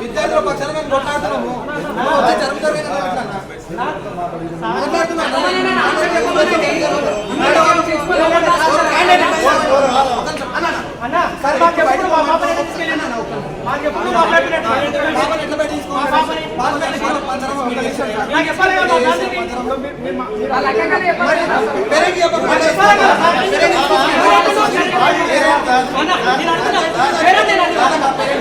విద్యార్థుల పక్షాన మేము కొట్లాడుతున్నాము నువ్వు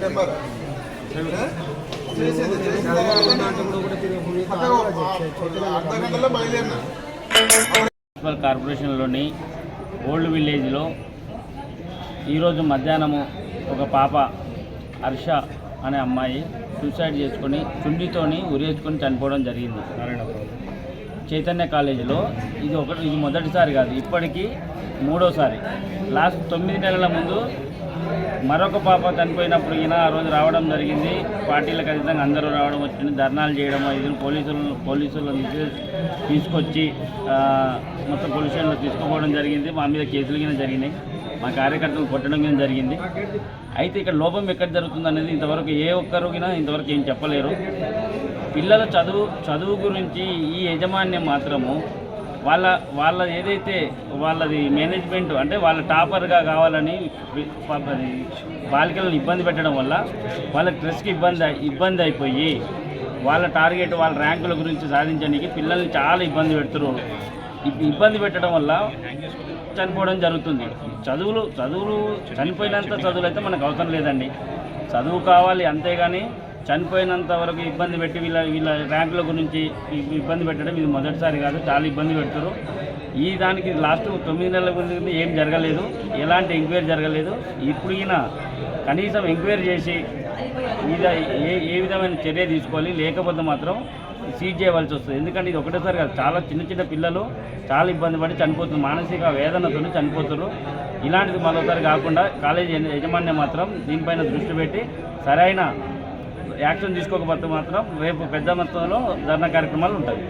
నెంబర్ చేసేది చేసిన తర్వాత అర్ధ గంటలో బయలుదేరినా? మున్సిపల్ కార్పొరేషన్లోని ఓల్డ్ విలేజ్లో ఈరోజు మధ్యాహ్నము ఒక పాప హర్ష అనే అమ్మాయి సూసైడ్ చేసుకొని చుండితోని ఉరేసుకొని చనిపోవడం జరిగింది. చైతన్య కాలేజీలో ఇది ఒకటి ఇది మొదటిసారి కాదు ఇప్పటికీ మూడోసారి. లాస్ట్ తొమ్మిది నెలల ముందు మరొక పాప చనిపోయినప్పుడు ఈయన ఆ రోజు రావడం జరిగింది. పార్టీలకు ఖచ్చితంగా అందరూ రావడం వచ్చింది. ధర్నాలు చేయడం ఇది పోలీసులు పోలీసులు తీసుకొచ్చి మొత్తం పొల్యూషన్లో తీసుకుపోవడం జరిగింది. మా మీద కేసులు కింద జరిగినాయి. మా కార్యకర్తలు కొట్టడం కింద జరిగింది? అయితే ఇక్కడ లోపం ఎక్కడ జరుగుతుంది అనేది ఇంతవరకు ఏ ఒక్కరుగినా ఇంతవరకు ఏం చెప్పలేరు. పిల్లల చదువు చదువు గురించి ఈ యజమాన్యం మాత్రము వాళ్ళ వాళ్ళ ఏదైతే వాళ్ళది మేనేజ్మెంట్ అంటే వాళ్ళ టాపర్గా కావాలని బాలికలను ఇబ్బంది పెట్టడం వల్ల వాళ్ళ స్ట్రెస్కి ఇబ్బంది ఇబ్బంది అయిపోయి వాళ్ళ టార్గెట్ వాళ్ళ ర్యాంకుల గురించి సాధించడానికి పిల్లల్ని చాలా ఇబ్బంది పెడుతున్నారు. ఇబ్బంది పెట్టడం వల్ల చనిపోవడం జరుగుతుంది. చదువులు చదువులు చనిపోయినంత చదువులు అయితే మనకు అవసరం లేదండి. చదువు కావాలి అంతేగాని చనిపోయినంత వరకు ఇబ్బంది పెట్టి వీళ్ళ వీళ్ళ ర్యాంకుల గురించి ఇబ్బంది పెట్టడం ఇది మొదటిసారి కాదు చాలా ఇబ్బంది పెడతారు ఈ దానికి లాస్ట్ తొమ్మిది నెలల గురించి ఏం జరగలేదు ఎలాంటి ఎంక్వైరీ జరగలేదు. ఇప్పుడు ఈయన కనీసం ఎంక్వైరీ చేసి మీద ఏ ఏ విధమైన చర్య తీసుకోవాలి లేకపోతే మాత్రం సీజ్ చేయవలసి వస్తుంది. ఎందుకంటే ఇది ఒకటేసారి కాదు చాలా చిన్న చిన్న పిల్లలు చాలా ఇబ్బంది పడి చనిపోతున్నారు. మానసిక వేదనతో చనిపోతున్నారు. ఇలాంటిది మరోసారి కాకుండా కాలేజీ యజమాన్యం మాత్రం దీనిపైన దృష్టి పెట్టి సరైన యాక్షన్ తీసుకోకపోతే మాత్రం రేపు పెద్ద మొత్తంలో ధర్నా కార్యక్రమాలు ఉంటాయి.